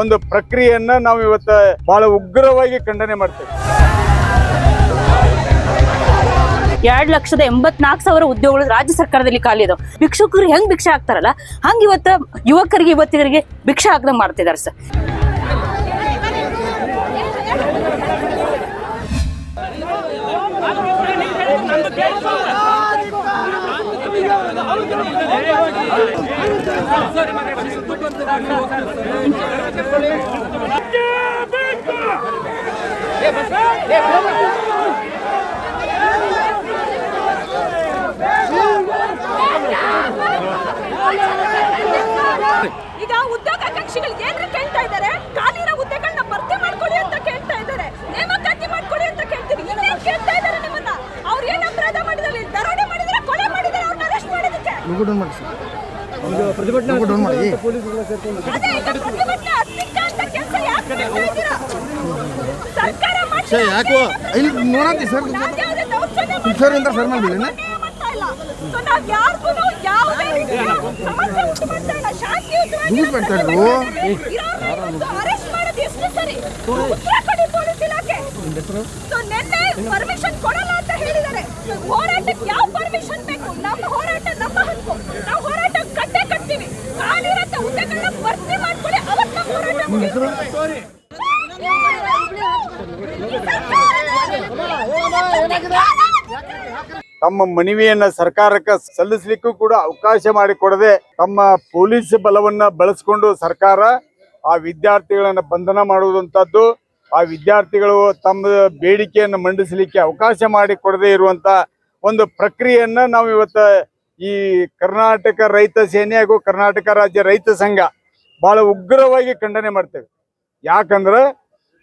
ಒಂದು ಪ್ರಕ್ರಿಯೆಯನ್ನ ನಾವು ಇವತ್ತ ಬಹಳ ಉಗ್ರವಾಗಿ ಖಂಡನೆ ಮಾಡ್ತೇವೆ. ಎರಡ್ ಲಕ್ಷದ ಎಂಬತ್ನಾಲ್ಕು ಸಾವಿರ ಉದ್ಯೋಗಗಳು ರಾಜ್ಯ ಸರ್ಕಾರದಲ್ಲಿ ಖಾಲಿ ಇದಾವೆ. ಭಿಕ್ಷುಕರು ಹೆಂಗ್ ಭಿಕ್ಷೆ ಆಗ್ತಾರಲ್ಲ ಹಂಗ ಇವತ್ತ ಯುವಕರಿಗೆ, ಯುವತಿಯರಿಗೆ ಭಿಕ್ಷೆ ಹಾಕದಂಗ್ ಮಾಡ್ತಿದಾರೆ ಸರ್. ಈಗ ಉದ್ಯೋಗಾಕಾಂಕ್ಷಿಗಳು ಏನ್ರ ಕೇಳ್ತಾ ಇದ್ದಾರೆ? ಖಾಲಿರೋ ಹುದ್ದೆಗಳನ್ನ ಭರ್ತಿ ಮಾಡ್ಕೊಳ್ಳಿ ಅಂತ ಕೇಳ್ತಾ ಇದ್ದಾರೆ. ನೇಮಕಾತಿ ಮಾಡ್ಕೊಳ್ಳಿ ಅಂತ ಕೇಳ್ತೀನಿ. ಇನ್ನೇನ್ ಕೇಳ್ತಾ ಇದ್ದಾರೆ ನಿಮ್ಮನ್ನ? ಅವ್ರು ಏನ್ ಅಪರಾಧ ಮಾಡಿದ್ರೆ ದರೋಡೆ ಮಾಡಿದ್ರೆ ಕೊಲೆ ಮಾಡಿದ್ರೆ ಅವ್ರನ್ನ ಅರೆಸ್ಟ್ ಮಾಡೋದಕ್ಕೆ. ಪ್ರತಿಭಟನೆ ಪ್ರತಿಭಟನೆ ಹತ್ತಿಕ್ಕ ಅಂತ ಕೆಲಸ ಯಾಕೆ ಮಾಡ್ತಾ ಇದ್ದೀರಾ ಸರ್ಕಾರ ಮಾಡ್ತಾ ಸರ್ ಯಾಕೋ ಇಲ್ಲಿ ನೋಡಂತಿ ಸರ್ ಸರ್ ಅಂತ ಸರ್ ಮಾಡ್ಬಿಡಿ ಯೂಸ್ ಮಾಡ್ತಾ ಇದ್ರು. ಕೊಡಲ್ಲ ಅಂತ ಹೇಳಿದ್ದಾರೆ. ಹೋರಾಟಕ್ಕೆ ಯಾವ ಪರ್ಮಿಷನ್ ಬೇಕು? ನಮ್ಮ ಹೋರಾಟ ನಮ್ಮ ಹಕ್ಕು. ನಾವು ಹೋರಾಟ ಕಟ್ಟೇ ಕಟ್ತೀವಿ. ಖಾಲಿರತ್ತೆ ಹುದ್ದೆಗಳನ್ನ ಭರ್ತಿ ಮಾಡ್ಕೊಳ್ಳಿ. ಅವತ್ತು ನಮ್ಮ ಹೋರಾಟ ತಮ್ಮ ಮನವಿಯನ್ನ ಸರ್ಕಾರಕ್ಕೆ ಸಲ್ಲಿಸಲಿಕ್ಕೂ ಕೂಡ ಅವಕಾಶ ಮಾಡಿಕೊಡದೆ ತಮ್ಮ ಪೊಲೀಸ್ ಬಲವನ್ನ ಬಳಸಿಕೊಂಡು ಸರ್ಕಾರ ಆ ವಿದ್ಯಾರ್ಥಿಗಳನ್ನ ಬಂಧನ ಮಾಡುವುದಂತದ್ದು ಆ ವಿದ್ಯಾರ್ಥಿಗಳು ತಮ್ಮ ಬೇಡಿಕೆಯನ್ನು ಮಂಡಿಸಲಿಕ್ಕೆ ಅವಕಾಶ ಮಾಡಿಕೊಡದೆ ಇರುವಂತ ಒಂದು ಪ್ರಕ್ರಿಯೆಯನ್ನ ನಾವು ಇವತ್ತು ಈ ಕರ್ನಾಟಕ ರೈತ ಸೇನೆ ಹಾಗೂ ಕರ್ನಾಟಕ ರಾಜ್ಯ ರೈತ ಸಂಘ ಬಹಳ ಉಗ್ರವಾಗಿ ಖಂಡನೆ ಮಾಡ್ತೇವೆ. ಯಾಕಂದ್ರೆ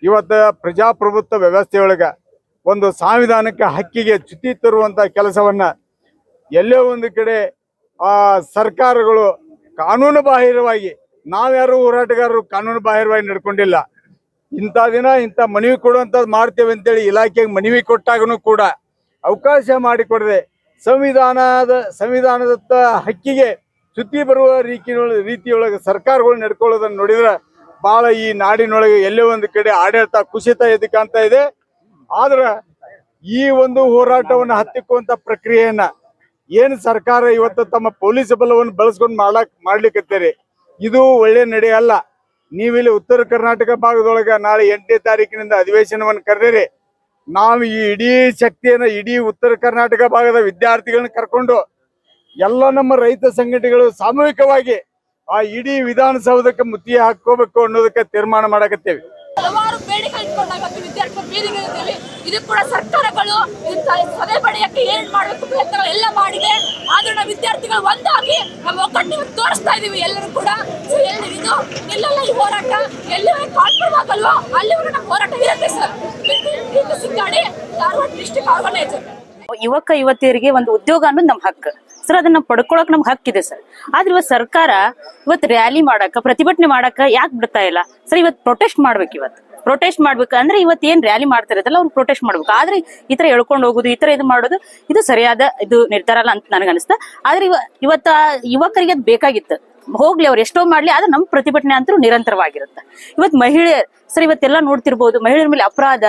ಇವತ್ತು ಪ್ರಜಾಪ್ರಭುತ್ವ ವ್ಯವಸ್ಥೆಯೊಳಗ ಒಂದು ಸಂವಿಧಾನಕ್ಕೆ ಹಕ್ಕಿಗೆ ಚ್ಯುತಿ ತರುವಂತ ಕೆಲಸವನ್ನ ಎಲ್ಲೋ ಒಂದು ಕಡೆ ಆ ಸರ್ಕಾರಗಳು ಕಾನೂನು ಬಾಹಿರವಾಗಿ, ನಾವ್ಯಾರು ಹೋರಾಟಗಾರರು ಕಾನೂನು ಬಾಹಿರವಾಗಿ ನಡ್ಕೊಂಡಿಲ್ಲ. ಇಂಥ ದಿನ ಇಂಥ ಮನವಿ ಕೊಡುವಂಥದ್ದು ಮಾಡ್ತೇವೆ ಅಂತೇಳಿ ಇಲಾಖೆಗೆ ಮನವಿ ಕೊಟ್ಟಾಗನು ಕೂಡ ಅವಕಾಶ ಮಾಡಿಕೊಡದೆ ಸಂವಿಧಾನದ, ಸಂವಿಧಾನದತ್ತ ಹಕ್ಕಿಗೆ ಚ್ಯುತಿ ಬರುವ ರೀತಿಯೊಳ ರೀತಿಯೊಳಗೆ ಸರ್ಕಾರಗಳು ನಡ್ಕೊಳ್ಳೋದನ್ನು ನೋಡಿದ್ರೆ ಬಹಳ ಈ ನಾಡಿನೊಳಗೆ ಎಲ್ಲೋ ಒಂದು ಕಡೆ ಆಡಳಿತ ಕುಸಿತ ಎದ್ದು ಕಾಣ್ತಾ ಇದೆ. ಆದ್ರ ಈ ಒಂದು ಹೋರಾಟವನ್ನು ಹತ್ತಿಕ್ಕುವಂತ ಪ್ರಕ್ರಿಯೆಯನ್ನ ಏನ್ ಸರ್ಕಾರ ಇವತ್ತು ತಮ್ಮ ಪೊಲೀಸ್ ಬಲವನ್ನು ಬಳಸ್ಕೊಂಡು ಮಾಡ್ಲಾಕ್ ಮಾಡ್ಲಿಕ್ಕತ್ತೀರಿ ಇದು ಒಳ್ಳೆ ನಡೆ ಅಲ್ಲ. ನೀವಿಲ್ಲಿ ಉತ್ತರ ಕರ್ನಾಟಕ ಭಾಗದೊಳಗ ನಾಳೆ ಎಂಟನೇ ತಾರೀಕಿನಿಂದ ಅಧಿವೇಶನವನ್ನು ಕರೆದಿರಿ. ನಾವು ಈ ಇಡೀ ಶಕ್ತಿಯನ್ನ ಇಡೀ ಉತ್ತರ ಕರ್ನಾಟಕ ಭಾಗದ ವಿದ್ಯಾರ್ಥಿಗಳನ್ನ ಕರ್ಕೊಂಡು ಎಲ್ಲ ನಮ್ಮ ರೈತ ಸಂಘಟನೆಗಳು ಸಾಮೂಹಿಕವಾಗಿ ಆ ಇಡೀ ವಿಧಾನಸೌಧಕ್ಕೆ ಮುತ್ತಿಗೆ ಹಾಕೋಬೇಕು ಅನ್ನೋದಕ್ಕೆ ತೀರ್ಮಾನ ಮಾಡಕತ್ತೇವೆ. ಇಟ್ಕೊಂಡಾಗ ವಿದ್ಯಾರ್ಥಿಗಳು ಬೀದಿಗಿಳಿತೀವಿ ಇದು ಕೂಡ ಸರ್ಕಾರಗಳು ಸದೆ ಪಡೆಯಕ್ಕೆ ಏನ್ ಮಾಡಬೇಕು ಪ್ರಯತ್ನಗಳು ಎಲ್ಲ ಮಾಡಿದೆ. ಆದ್ರೆ ನಾವು ವಿದ್ಯಾರ್ಥಿಗಳು ಒಂದಾಗಿ ನಮ್ಮ ಒಗ್ಗಟ್ಟಿನ ತೋರಿಸ್ತಾ ಇದೀವಿ ಎಲ್ಲರೂ ಕೂಡ. ಸೊ ಎಲ್ಲಿ ಇದು? ಎಲ್ಲೆಲ್ಲ ಈ ಹೋರಾಟ ಎಲ್ಲಿ ಕಾನ್ಫರ್ಮ್ ಆಗಲ್ವೋ ಅಲ್ಲಿವರೆಗೂ ನಮ್ಮ ಹೋರಾಟ ಇರುತ್ತೆ ಸರ್ ಧಾರವಾಡ ಡಿಸ್ಟಿಕ್ ಆರ್ಗನೈಸರ್ ಯುವಕ, ಯುವತಿಯರಿಗೆ ಒಂದು ಉದ್ಯೋಗ ಅನ್ನೋದು ನಮ್ಮ ಹಕ್ಕು. ಸರ್ ಅದನ್ನ ಪಡ್ಕೊಳಕ್ ನಮ್ಗೆ ಹಕ್ಕಿದೆ ಸರ್ ಆದ್ರೆ ಇವತ್ತು ಸರ್ಕಾರ ಇವತ್ತು ರ್ಯಾಲಿ ಮಾಡಕ ಪ್ರತಿಭಟನೆ ಮಾಡಕ ಯಾಕೆ ಬಿಡ್ತಾ ಇಲ್ಲ? ಸರ್ ಇವತ್ತು ಪ್ರೊಟೆಸ್ಟ್ ಮಾಡ್ಬೇಕು ಇವತ್ತು ಪ್ರೊಟೆಸ್ಟ್ ಮಾಡ್ಬೇಕು ಅಂದ್ರೆ ಇವತ್ತು ಏನ್ ರ್ಯಾಲಿ ಮಾಡ್ತಿರತ್ತಲ್ಲ ಅವ್ರು ಪ್ರೊಟೆಸ್ಟ್ ಮಾಡ್ಬೇಕು. ಆದ್ರೆ ಈ ತರ ಎಳ್ಕೊಂಡು ಹೋಗುದು, ಈ ತರ ಇದು ಮಾಡೋದು, ಇದು ಸರಿಯಾದ ಇದು ನಿರ್ಧಾರ ಅಲ್ಲ ಅಂತ ನನಗನ್ಸುತ್ತೆ ಆದ್ರೆ ಇವ ಇವತ್ತ ಯುವಕರಿಗೆ ಅದು ಬೇಕಾಗಿತ್ತು. ಹೋಗ್ಲಿ ಅವ್ರು ಎಷ್ಟೋ ಮಾಡ್ಲಿ, ಆದ್ರೆ ನಮ್ಮ ಪ್ರತಿಭಟನೆ ಅಂತೂ ನಿರಂತರವಾಗಿರುತ್ತೆ. ಇವತ್ತು ಮಹಿಳೆ ಸರ್, ಇವತ್ತೆಲ್ಲ ನೋಡ್ತಿರ್ಬೋದು, ಮಹಿಳೆಯರ ಮೇಲೆ ಅಪರಾಧ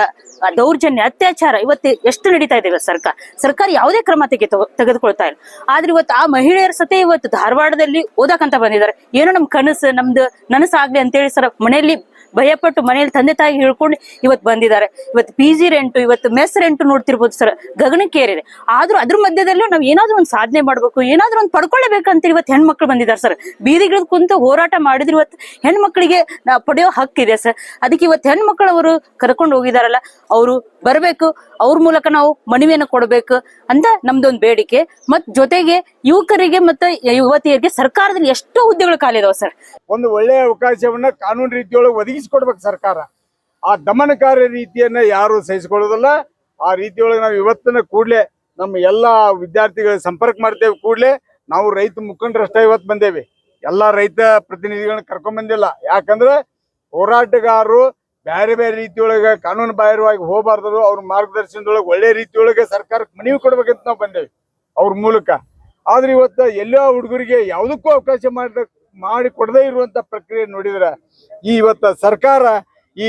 ದೌರ್ಜನ್ಯ, ಅತ್ಯಾಚಾರ, ಇವತ್ತು ಎಷ್ಟು ನಡೀತಾ ಇದೆ ಇವತ್ತು ಸರ್ಕಾರ. ಸರ್ಕಾರ ಯಾವುದೇ ಕ್ರಮ ತೆಗೆ ತೆಗೆದುಕೊಳ್ತಾ ಇಲ್ಲ. ಆದ್ರೆ ಇವತ್ತು ಆ ಮಹಿಳೆಯರ ಸತೆ ಇವತ್ತು ಧಾರವಾಡದಲ್ಲಿ ಓದಕ್ಕಂತ ಬಂದಿದ್ದಾರೆ. ಏನೋ ನಮ್ ಕನಸು, ನಮ್ದು ನನಸಾಗ್ಲಿ ಅಂತೇಳಿ ಸರ್ ಮನೆಯಲ್ಲಿ ಭಯಪಟ್ಟು ಮನೆಯಲ್ಲಿ ತಂದೆ ತಾಯಿ ಹೇಳ್ಕೊಂಡು ಇವತ್ತು ಬಂದಿದ್ದಾರೆ. ಇವತ್ತು ಪಿ ಜಿ ರೆಂಟು, ಇವತ್ತು ಮೆಸ್ ರೆಂಟು ನೋಡ್ತಿರ್ಬೋದು ಸರ್. ಗಗನಕ್ಕೇರಿದೆ ಆದ್ರೂ ಅದ್ರ ಮಧ್ಯದಲ್ಲೂ ನಾವು ಏನಾದ್ರೂ ಒಂದು ಸಾಧನೆ ಮಾಡ್ಬೇಕು, ಏನಾದ್ರೂ ಒಂದು ಪಡ್ಕೊಳ್ಳಬೇಕಂತ ಇವತ್ತು ಹೆಣ್ಮಕ್ಳು ಬಂದಿದ್ದಾರೆ ಸರ್. ಬೀದಿಗಿಳಿದು ಕುಂತು ಹೋರಾಟ ಮಾಡಿದ್ರೆ ಇವತ್ತು ಹೆಣ್ಮಕ್ಳಿಗೆ ಪಡೆಯೋ ಹಕ್ಕಿದೆ ಸರ್. ಅದಕ್ಕೆ ಇವತ್ತು ಹೆಣ್ಮಕ್ಳು ಅವರು ಕರ್ಕೊಂಡು ಹೋಗಿದಾರಲ್ಲ, ಅವರು ಬರಬೇಕು, ಅವ್ರ ಮೂಲಕ ನಾವು ಮನವಿಯನ್ನು ಕೊಡಬೇಕು ಅಂತ ನಮ್ದೊಂದು ಬೇಡಿಕೆ. ಮತ್ ಜೊತೆಗೆ ಯುವಕರಿಗೆ ಮತ್ತೆ ಯುವತಿಯರಿಗೆ ಸರ್ಕಾರದಲ್ಲಿ ಎಷ್ಟೋ ಹುದ್ದೆಗಳು ಖಾಲಿ ಇದಾವೆ ಸರ್. ಒಂದು ಒಳ್ಳೆಯ ಅವಕಾಶವನ್ನ ಕಾನೂನು ರೀತಿಯೊಳಗೆ ಒದಗಿಸಿಕೊಡ್ಬೇಕು ಸರ್ಕಾರ. ಆ ದಮನಕಾರಿ ರೀತಿಯನ್ನ ಯಾರು ಸಹಿಸಿಕೊಳ್ಳೋದಲ್ಲ. ಆ ರೀತಿಯೊಳಗೆ ನಾವು ಇವತ್ತಿನ ಕೂಡಲೇ ನಮ್ಮ ಎಲ್ಲ ವಿದ್ಯಾರ್ಥಿಗಳ ಸಂಪರ್ಕ ಮಾಡ್ತೇವೆ ಕೂಡಲೇ. ನಾವು ರೈತ ಮುಖಂಡರಷ್ಟೇ ಇವತ್ತು ಬಂದೇವಿ. ಎಲ್ಲ ರೈತ ಪ್ರತಿನಿಧಿಗಳನ್ನ ಕರ್ಕೊಂಡ್ ಬಂದಿಲ್ಲ. ಯಾಕಂದ್ರೆ ಹೋರಾಟಗಾರರು ಬೇರೆ ಬೇರೆ ರೀತಿಯೊಳಗೆ ಕಾನೂನು ಬಾಹಿರವಾಗಿ ಹೋಗಬಾರ್ದು ಅವ್ರ ಮಾರ್ಗದರ್ಶನದೊಳಗೆ ಒಳ್ಳೆ ರೀತಿಯೊಳಗೆ ಸರ್ಕಾರಕ್ಕೆ ಮನವಿ ಕೊಡ್ಬೇಕಂತ ನಾವು ಬಂದೇವಿ. ಅವ್ರ ಮೂಲಕ. ಆದ್ರೆ ಇವತ್ತು ಎಲ್ಲೋ ಹುಡುಗರಿಗೆ ಯಾವುದಕ್ಕೂ ಅವಕಾಶ ಮಾಡ ಮಾಡಿ ಕೊಡದೇ ಇರುವಂತ ಪ್ರಕ್ರಿಯೆ ನೋಡಿದ್ರೆ ಈ ಇವತ್ತ ಸರ್ಕಾರ ಈ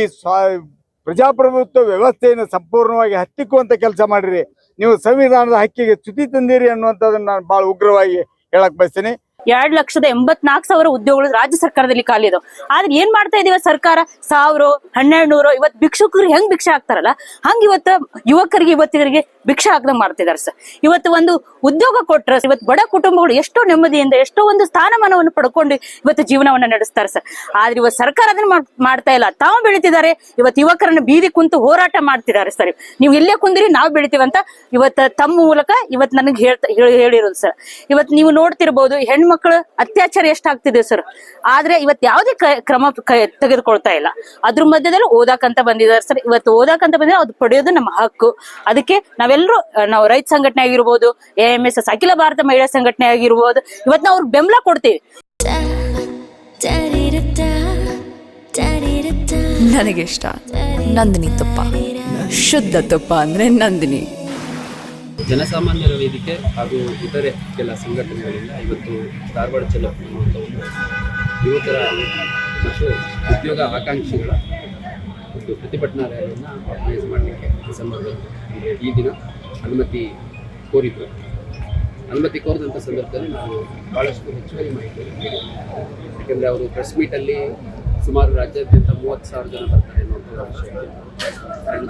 ಪ್ರಜಾಪ್ರಭುತ್ವ ವ್ಯವಸ್ಥೆಯನ್ನು ಸಂಪೂರ್ಣವಾಗಿ ಹತ್ತಿಕ್ಕುವಂತ ಕೆಲಸ ಮಾಡಿರಿ. ನೀವು ಸಂವಿಧಾನದ ಹಕ್ಕಿಗೆ ಚ್ಯುತಿ ತಂದಿರಿ ಅನ್ನುವಂಥದ್ದನ್ನು ನಾನು ಬಹಳ ಉಗ್ರವಾಗಿ ಹೇಳಕ್ ಬಯಸ್ತೀನಿ. ಎರಡ್ ಲಕ್ಷದ ಎಂಬತ್ನಾಲ್ಕು ಸಾವಿರ ಉದ್ಯೋಗಗಳು ರಾಜ್ಯ ಸರ್ಕಾರದಲ್ಲಿ ಖಾಲಿ ಇದಾವ ಆದ್ರೆ ಏನ್ ಮಾಡ್ತಾ ಇದೀವ ಸರ್ಕಾರ? ಸಾವಿರ ಹನ್ನೆರಡು ನೂರು ಇವತ್ ಭಿಕ್ಷುಕರು ಹೆಂಗ್ ಭಿಕ್ಷೆ ಹಾಕ್ತಾರಲ್ಲ? ಹಂಗ ಇವತ್ತ ಯುವಕರಿಗೆ ಇವತ್ತಿಗರಿಗೆ ಭಿಕ್ಷೆ ಹಾಕ್ದಂಗ್ ಮಾಡ್ತಿದಾರೆ ಸರ್. ಇವತ್ತು ಒಂದು ಉದ್ಯೋಗ ಕೊಟ್ರ ಇವತ್ತು ಬಡ ಕುಟುಂಬಗಳು ಎಷ್ಟೋ ನೆಮ್ಮದಿಯಿಂದ, ಎಷ್ಟೋ ಒಂದು ಸ್ಥಾನಮಾನವನ್ನು ಪಡ್ಕೊಂಡು ಇವತ್ತು ಜೀವನವನ್ನ ನಡೆಸ್ತಾರೆ ಸರ್. ಆದ್ರೆ ಇವತ್ ಸರ್ಕಾರ ಅದನ್ನ ಮಾಡ್- ಮಾಡ್ತಾ ಇಲ್ಲ. ತಾವು ಬೆಳಿತಿದ್ದಾರೆ. ಇವತ್ತು ಯುವಕರನ್ನ ಬೀದಿ ಕುಂತು ಹೋರಾಟ ಮಾಡ್ತಿದ್ದಾರೆ ಸರ್. ನೀವು ಇಲ್ಲೇ ಕುಂದಿರಿ, ನಾವು ಬೆಳಿತೀವಂತ ಇವತ್ತು ತಮ್ಮ ಮೂಲಕ ಇವತ್ತು ನನಗೆ ಹೇಳ್ತಾ, ಹೇಳಿ- ಹೇಳಿರೋದು ಸರ್. ಇವತ್ತು ನೀವು ನೋಡ್ತಿರ್ಬೋದು ಹೆಣ್ಮಕ್ಳು ಅತ್ಯಾಚಾರ ಎಷ್ಟಾಗ್ತಿದೆ ಸರ್? ಆದ್ರೆ ಇವತ್ತು ಯಾವುದೇ ಕ್ರಮ ತೆಗೆದುಕೊಳ್ತಾ ಇಲ್ಲ. ಅದ್ರ ಮಧ್ಯದಲ್ಲಿ ಓದಾಕಂತ ಬಂದಿದ್ದಾರೆ ಸರ್. ಇವತ್ತು ಓದಾಕಂತ ಬಂದ್ರೆ ಅದು ಪಡೆಯೋದು ನಮ್ಮ ಹಕ್ಕು. ಅದಕ್ಕೆ ನಾವೆಲ್ಲರೂ, ನಾವು ರೈತ ಸಂಘಟನೆ ಆಗಿರ್ಬೋದು ಎ ಎಂ ಎಸ್ ಎಸ್ ಅಖಿಲ ಭಾರತ ಮಹಿಳಾ ಸಂಘಟನೆ ಆಗಿರ್ಬೋದು ಇವತ್ ನಾವು ಅವ್ರಿಗೆ ಬೆಂಬಲ ಕೊಡ್ತೀವಿ. ನನಗಿಷ್ಟ ನಂದಿನಿ ತುಪ್ಪ. ಶುದ್ಧ ತುಪ್ಪ ಅಂದ್ರೆ ನಂದಿನಿ. ಜನಸಾಮಾನ್ಯರ ವೇದಿಕೆ ಹಾಗೂ ಇತರೆ ಕೆಲ ಸಂಘಟನೆಗಳಿಂದ ಇವತ್ತು ಧಾರವಾಡ ಚಲೋ ಅನ್ನುವಂಥ ಒಂದು ಯುವಕರ ಮತ್ತು ಉದ್ಯೋಗ ಆಕಾಂಕ್ಷಿಗಳ ಒಂದು ಪ್ರತಿಭಟನಾ ರ್ಯಾಲಿಯನ್ನು ಆರ್ಗನೈಸ್ ಮಾಡಲಿಕ್ಕೆ ಅಂದ್ರೆ ಈ ದಿನ ಅನುಮತಿ ಕೋರಿದ್ರು. ಅನುಮತಿ ಕೋರಿದಂಥ ಸಂದರ್ಭದಲ್ಲಿ ನಾವು ಭಾಳಷ್ಟು ಹೆಚ್ಚುವರಿ ನೀಡಿದ್ದೇವೆ ಯಾಕೆಂದರೆ ಅವರು ಪ್ರೆಸ್ ಮೀಟಲ್ಲಿ ಸುಮಾರು ರಾಜ್ಯಾದ್ಯಂತ ಮೂವತ್ತು ಸಾವಿರ ಜನ ಬರ್ತಾರೆ.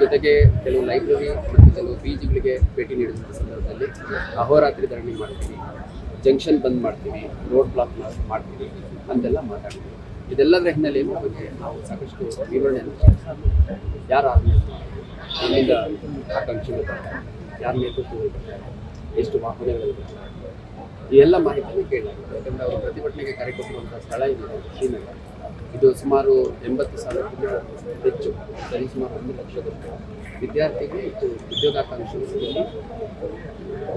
ಜೊತೆಗೆ ಕೆಲವು ಲೈಬ್ರರಿ ಮತ್ತು ಕೆಲವು ಪಿ ಜಿಗಳಿಗೆ ಭೇಟಿ ನೀಡಿದಂಥ ಸಂದರ್ಭದಲ್ಲಿ ಅಹೋರಾತ್ರಿ ಧರಣಿ ಮಾಡ್ತೀವಿ, ಜಂಕ್ಷನ್ ಬಂದ್ ಮಾಡ್ತೀವಿ, ರೋಡ್ ಬ್ಲಾಕ್ ಮಾಡ್ತೀವಿ ಅಂತೆಲ್ಲ ಮಾತಾಡ್ತೀವಿ. ಇದೆಲ್ಲದರ ಹಿನ್ನೆಲೆಯಲ್ಲಿ ಬಗ್ಗೆ ನಾವು ಸಾಕಷ್ಟು ವಿವರಣೆಯನ್ನು. ಯಾರು ಯಾರ ಆಕಾಂಕ್ಷಿಗಳು ಯಾರು ನೇತೃತ್ವಗಳು ಎಷ್ಟು ವಾಹನಗಳು ಈ ಎಲ್ಲ ಮಾಹಿತಿಯನ್ನು ಕೇಳಲಾಗಿದೆ ಯಾಕಂದರೆ ಅವರು ಪ್ರತಿಭಟನೆಗೆ ಕರೆ ಕೊಟ್ಟಿರುವಂಥ ಸ್ಥಳ ಇದೆ ಶ್ರೀನಗರ. ಇದು ಸುಮಾರು ಎಂಬತ್ತು ಸಾವಿರಕ್ಕಿಂತ ಹೆಚ್ಚು ಸರಿಸುಮಾರು ಒಂದು ಲಕ್ಷದ ವಿದ್ಯಾರ್ಥಿಗೆ ಹೆಚ್ಚು ಉದ್ಯೋಗಾಕಾಂಕ್ಷಿ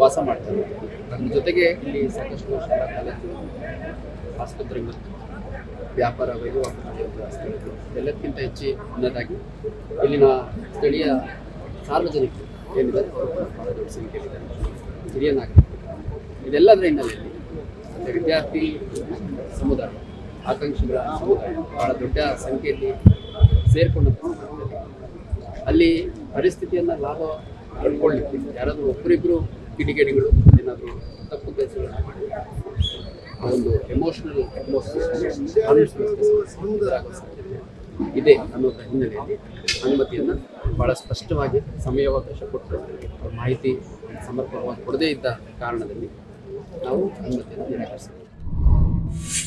ವಾಸ ಮಾಡ್ತಾರೆ. ಅದ್ರ ಜೊತೆಗೆ ಇಲ್ಲಿ ಸಾಕಷ್ಟು ಶಾಲಾ ಕಾಲೇಜು, ಆಸ್ಪತ್ರೆ ಮತ್ತು ವ್ಯಾಪಾರ ವಹಿವಾಟು ಸ್ಥಳಗಳು ಎಲ್ಲಕ್ಕಿಂತ ಹೆಚ್ಚು ಅನ್ನೋದಾಗಿ ಇಲ್ಲಿನ ಸ್ಥಳೀಯ ಸಾರ್ವಜನಿಕರು ಬಹಳ ದೊಡ್ಡ ಸಂಖ್ಯೆಯಲ್ಲಿದ್ದಾರೆ ಹಿರಿಯ ನಾಗರಿಕರು. ಇದೆಲ್ಲದರ ಹಿನ್ನೆಲೆಯಲ್ಲಿ ವಿದ್ಯಾರ್ಥಿ ಸಮುದಾಯ ಆಕಾಂಕ್ಷಿಗಳ ಬಹಳ ದೊಡ್ಡ ಸಂಖ್ಯೆಯಲ್ಲಿ ಸೇರಿಕೊಂಡಂತಹ ಅಲ್ಲಿ ಪರಿಸ್ಥಿತಿಯನ್ನು ಲಾಭ ಪಡ್ಕೊಳ್ಳಿಕ್ಕೆ ಯಾರಾದರೂ ಒಬ್ಬರಿಬ್ಬರು ಕಿಡಿಗೇಡಿಗಳು ಏನಾದರೂ ತಪ್ಪು ಕೆಲಸಗಳನ್ನು ಮಾಡಿ, ಆ ಒಂದು ಎಮೋಷನಲ್ ಇದೆ ಅನ್ನೋದ್ರ ಹಿನ್ನೆಲೆಯಲ್ಲಿ ಅನುಮತಿಯನ್ನು ಬಹಳ ಸ್ಪಷ್ಟವಾಗಿ ಸಮಯಾವಕಾಶ ಕೊಟ್ಟು ಮಾಹಿತಿ ಸಮರ್ಪಕವಾಗಿ ಕೊಡದೇ ಇದ್ದ ಕಾರಣದಲ್ಲಿ ನಾವು ಅನುಮತಿಯನ್ನು ನಿರಾಕರಿಸಿದ್ದೇವೆ.